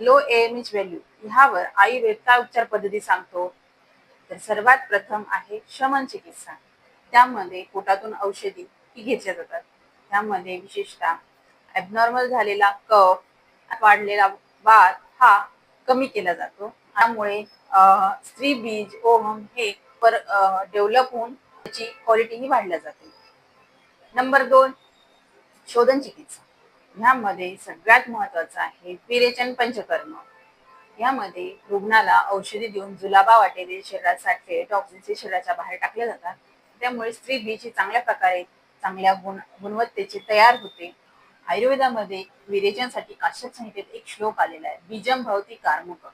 Low M H value ह्यावर आयुर्वेद काय उपचार पद्धती सांगतो. तर सर्वात प्रथम आहे शमन चिकित्सा. त्यामध्ये पोटातून औषधी ही घेतल्या जातात. त्यामध्ये विशेषतः ॲबनॉर्मल झालेला कफ वाढलेला वात हा कमी केला जातो. त्यामुळे स्त्री बीज ओहम हे पर डेव्हलप होऊन त्याची क्वालिटीही वाढल्या जाते. नंबर दोन शोधन चिकित्सा. ह्यामध्ये सगळ्यात महत्वाचं आहे विरेचन पंचकर्म. यामध्ये रुग्णाला औषधी देऊन जुलाबा वाटेले शरीरात साठलेले टॉक्सिन्स शरीराच्या बाहेर टाकले जातात. त्यामुळे स्त्री बीज चांगल्या प्रकारे चांगल्या गुण गुणवत्तेचे तयार होते. आयुर्वेदामध्ये विरेचनसाठी काश्यप संहितेत एक श्लोक आलेला आहे बीजम भवती कार्मुक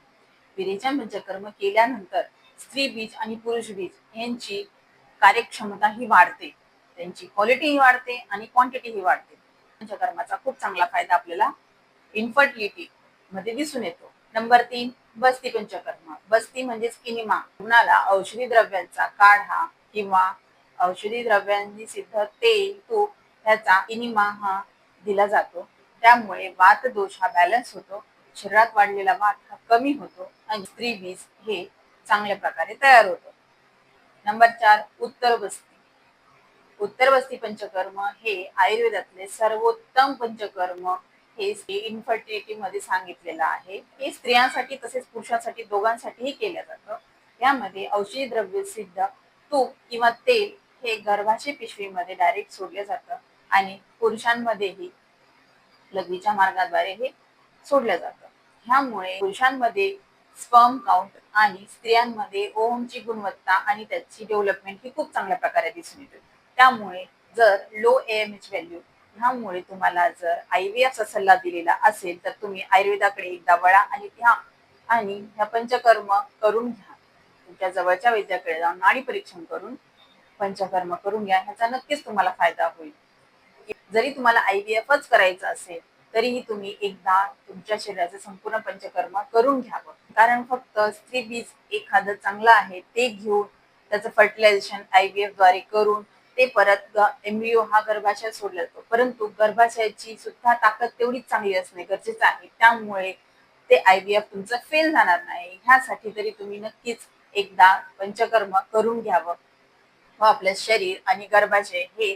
विरेचन पंचकर्म केल्यानंतर स्त्री बीज आणि पुरुष बीज यांची कार्यक्षमता ही वाढते. त्यांची क्वालिटी ही वाढते आणि क्वांटिटी ही वाढते. पंचकर्माचा खूप चांगला फायदा आपल्याला इन्फर्टिलिटी मध्ये दिसून येतो. नंबर तीन बस्ती पंचकर्म बस्ती म्हणजेच किनिमा रुग्णाला औषधी द्रव्यांचा काढा किंवा औषधी द्रव्यांनी सिद्ध तेल तूप ह्याचा किनिमा हा दिला जातो. त्यामुळे वात दोष हा बॅलन्स होतो. शरीरात वाढलेला वात हा कमी होतो आणि स्त्री बीज हे चांगल्या प्रकारे तयार होतो. नंबर चार उत्तर बस्ती. उत्तरवस्ती पंचकर्म हे आयुर्वेदातले सर्वोत्तम पंचकर्म हे इन्फर्टिलिटी मध्ये सांगितलेलं आहे. हे स्त्रियांसाठी तसेच पुरुषांसाठी दोघांसाठीही केलं जातं. यामध्ये औषधी द्रव्य सिद्ध तूप किंवा तेल हे गर्भाशय पिशवीमध्ये डायरेक्ट सोडलं जातं आणि पुरुषांमध्येही लघवीच्या मार्गाद्वारे हे सोडलं जातं. ह्यामुळे पुरुषांमध्ये स्पर्म काउंट आणि स्त्रियांमध्ये ओमची गुणवत्ता आणि त्याची डेव्हलपमेंट ही खूप चांगल्या प्रकारे दिसून येते. त्यामुळे जर लो एम एच व्हॅल्यू ह्यामुळे तुम्हाला जर आयव्हीएफचा सल्ला दिलेला असेल तर तुम्ही आयुर्वेदाकडे एकदा वळा आणि घ्या. आणि ह्या पंचकर्म करून घ्या. तुमच्या जवळच्या वैद्याकडे जाऊन नाडी परीक्षण करून पंचकर्म करून घ्या. ह्याचा नक्कीच तुम्हाला फायदा होईल. जरी तुम्हाला आयव्हीएफच करायचं असेल तरीही तुम्ही एकदा तुमच्या शरीराचं संपूर्ण पंचकर्म करून घ्यावं कारण फक्त स्त्री बीज एखादं चांगलं आहे ते घेऊन त्याचं फर्टिलायझेशन आयव्हीएफद्वारे करून ते परत एम्ब्रिओ हा गर्भाशयात सोडला जातो. परंतु गर्भाशयाची सुद्धा ताकद तेवढीच चांगली असणे गरजेचं आहे. त्यामुळे ते आय व्ही एफ तुमचं फेल जाणार नाही. ह्यासाठी तरी तुम्ही नक्कीच एकदा पंचकर्म करून घ्यावं. व आपलं शरीर आणि गर्भाशय हे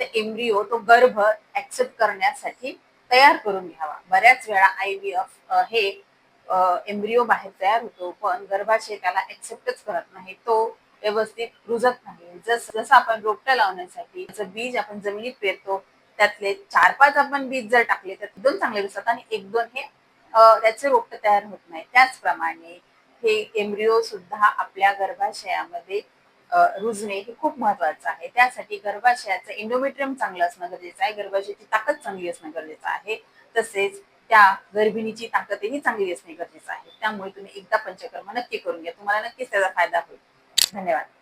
ते एम्ब्रिओ तो गर्भ ऍक्सेप्ट करण्यासाठी तयार करून घ्यावा. बऱ्याच वेळा आय व्ही एफ हे एम्ब्रिओ बाहेर तयार होतो पण गर्भाशय त्याला ऍक्सेप्टच करत नाही. तो व्यवस्थित रुजत नाही. जस जसं आपण रोपटं लावण्यासाठी त्याचं बीज आपण जमिनीत पेरतो त्यातले चार पाच आपण बीज जर टाकले तर दोन चांगले दिसतात आणि एक दोन हे त्याचे रोपट तयार होत नाही. त्याचप्रमाणे हे एम्ब्रिओ सुद्धा आपल्या गर्भाशयामध्ये रुजणे हे खूप महत्वाचं आहे. त्यासाठी गर्भाशयाचं इंडोमेट्रियम चांगलं असणं गरजेचं आहे. गर्भाशयाची ताकद चांगली असणं गरजेचं आहे. तसेच त्या गर्भिणीची ताकदही चांगली असणे गरजेचं आहे. त्यामुळे तुम्ही एकदा पंचकर्म नक्की करून घ्या. तुम्हाला नक्कीच त्याचा फायदा होईल. 看那边。